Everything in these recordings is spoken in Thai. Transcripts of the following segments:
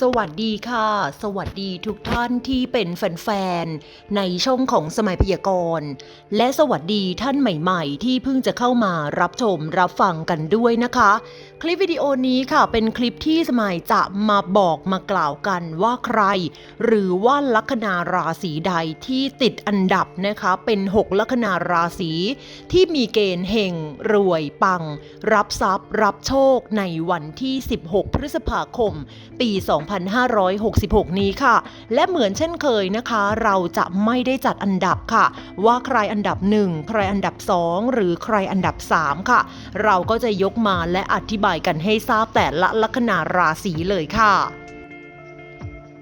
สวัสดีค่ะ สวัสดีทุกท่านที่เป็นแฟนๆ ในช่องของสมัยพยากรณ์ และสวัสดีท่านใหม่ๆ ที่เพิ่งจะเข้ามารับชมรับฟังกันด้วยนะคะ คลิปวิดีโอนี้ค่ะเป็นคลิปที่สมัยจะมาบอกมากล่าวกันว่าใคร หรือว่าลัคนาราศีใดที่ติดอันดับนะคะเป็น 6 ลัคนาราศีที่มีเกณฑ์เฮงรวยปัง รับทรัพย์ รับโชคในวันที่ 16 พฤษภาคม ปี2566 นี้ค่ะ และเหมือนเช่นเคยนะคะ เราจะไม่ได้จัดอันดับค่ะ ว่าใครอันดับ 1 ใครอันดับ 2 หรือใครอันดับ 3 ค่ะ เราก็จะยกมาและอธิบายกันให้ทราบแต่ละลัคนาราศีเลยค่ะ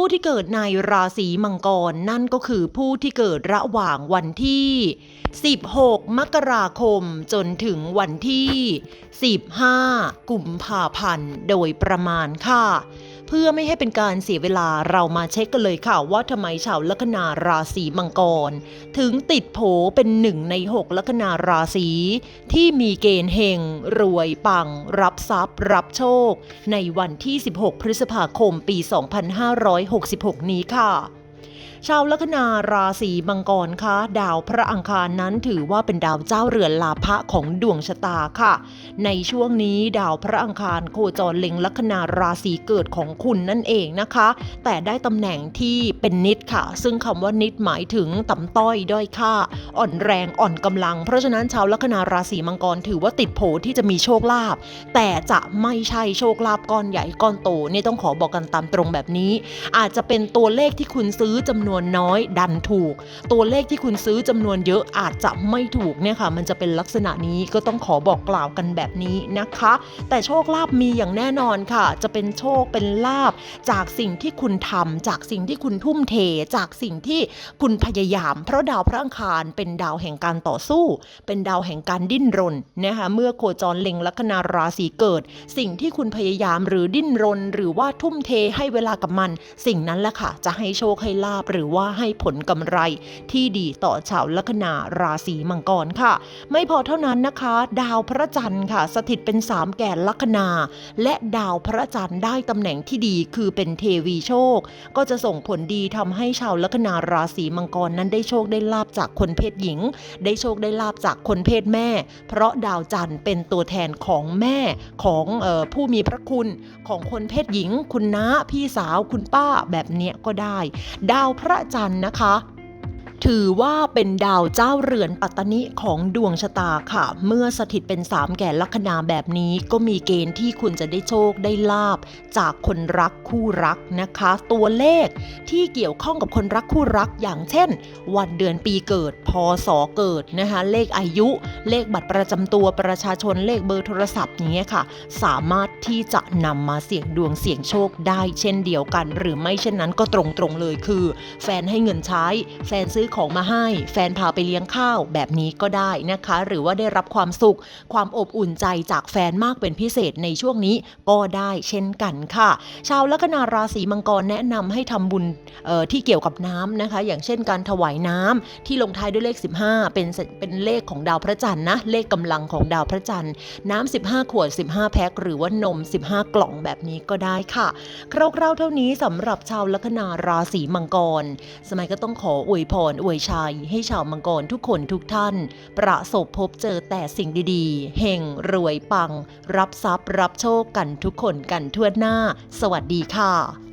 ผู้ที่เกิดในราศีมังกรนั่นก็คือผู้ที่เกิดระหว่างวันที่ 16 มกราคมจนถึงวันที่ 15 กุมภาพันธ์โดยประมาณค่ะ เพื่อไม่ให้เป็นการเสียเวลาเรามาเช็คกันเลยค่ะว่าทำไมชาวลัคนาราศีมังกร ถึงติดโผเป็นหนึ่งใน 6 ลัคนาราศีที่มีเกณฑ์เฮงรวยปัง รับทรัพย์ รับโชค ในวันที่ 16 พฤษภาคมปี 2566 นี้ค่ะ ชาวลัคนาราศีมังกรคะดาวพระอังคารนั้นถือว่าเป็นดาวเจ้าเรือนลาภะของดวงชะตาค่ะ ในช่วงนี้ดาวพระอังคารโคจรเล็งลัคนาราศีเกิดของคุณนั่นเองนะคะ แต่ได้ตำแหน่งที่เป็นนิดค่ะ ซึ่งคำว่านิดหมายถึงต่ำต้อยด้อยค่า อ่อนแรงอ่อนกำลัง เพราะฉะนั้นชาวลัคนาราศีมังกรถือว่าติดโผที่จะมีโชคลาภแต่จะไม่ใช่โชคลาภก้อนใหญ่ก้อนโตนี่ต้องขอบอกกันตามตรงแบบนี้ อาจจะเป็นตัวเลขที่คุณซื้อจำนวนนวนน้อยดันถูก ตัวเลขที่คุณซื้อจำนวนเยอะอาจจะไม่ถูกเนี่ยค่ะมันจะเป็นลักษณะนี้ก็ต้องขอบอกกล่าวกันแบบนี้นะคะ แต่โชคลาภมีอย่างแน่นอนค่ะ จะเป็นโชคเป็นลาภจากสิ่งที่คุณทำจากสิ่งที่คุณทุ่มเท จากสิ่งที่คุณพยายาม เพราะดาวพระอังคารเป็นดาวแห่งการต่อสู้ เป็นดาวแห่งการดิ้นรนนะคะเมื่อโคจรเล็งลัคนาราศีเกิด สิ่งที่คุณพยายามหรือดิ้นรน หรือว่าทุ่มเทให้เวลากับมัน สิ่งนั้นแหละค่ะ จะให้โชคให้ลาบหรือว่าให้ผลกำไรที่ดีต่อชาวลัคนาราศีมังกรค่ะ ไม่พอเท่านั้นนะคะ ดาวพระจันทร์ค่ะ สถิตเป็นสามแก่ลัคนา และดาวพระจันทร์ได้ตำแหน่งที่ดีคือเป็นเทวีโชค ก็จะส่งผลดีทำให้ชาวลัคนาราศีมังกรนั้นได้โชคได้ลาบจากคนเพศหญิง ได้โชคได้ลาบจากคนเพศแม่ เพราะดาวจันทร์เป็นตัวแทนของแม่ของออผู้มีพระคุณของคนเพศหญิง คุณน้าพี่สาวคุณป้าแบบเนี้ยก็ได้ ดาวพระระจันทร์นะคะ ถือว่าเป็นดาวเจ้าเรือนปัตตนิของดวงชะตาค่ะ เมื่อสถิตเป็นสามแก่ลัคนาแบบนี้ก็มีเกณฑ์ที่คุณจะได้โชคได้ลาบ จากคนรักคู่รักนะคะ ตัวเลขที่เกี่ยวข้องกับคนรักคู่รักอย่างเช่น วันเดือนปีเกิด พศเกิดนะคะเลขอายุ เลขบัตรประจำตัวประชาชนเลขเบอร์โทรศัพท์อย่างเงี้ยค่ะ สามารถที่จะนำมาเสี่ยงดวงเสี่ยงโชคได้เช่นเดียวกัน หรือไม่เช่นนั้นก็ตรงๆเลยคือ แฟนให้เงินใช้ แฟนซื้อของมาให้ แฟนพาไปเลี้ยงข้าวแบบนี้ก็ได้นะคะ หรือว่าได้รับความสุข ความอบอุ่นใจจากแฟนมากเป็นพิเศษในช่วงนี้ก็ได้เช่นกันค่ะ ชาวลัคนาราศีมังกรแนะนำให้ทำบุญที่เกี่ยวกับน้ำนะคะ อย่างเช่นการถวายน้ำที่ลงท้ายด้วยเลข 15 เป็นเป็นเลขของดาวพระจันทร์นะเลขกำลังของดาวพระจันทร์น้ำ15 ขวด 15 แพ็คหรือว่านม 15 กล่องแบบนี้ก็ได้ค่ะ คร่าวๆเท่านี้สำหรับชาวลัคนาราศีมังกร สมัยก็ต้องขออวยพรอวยชัยให้ชาวมังกรทุกคนทุกท่าน ประสบพบเจอแต่สิ่งดีๆเฮงรวยปัง รับทรัพย์รับโชคกันทุกคนกันทั่วหน้า สวัสดีค่ะ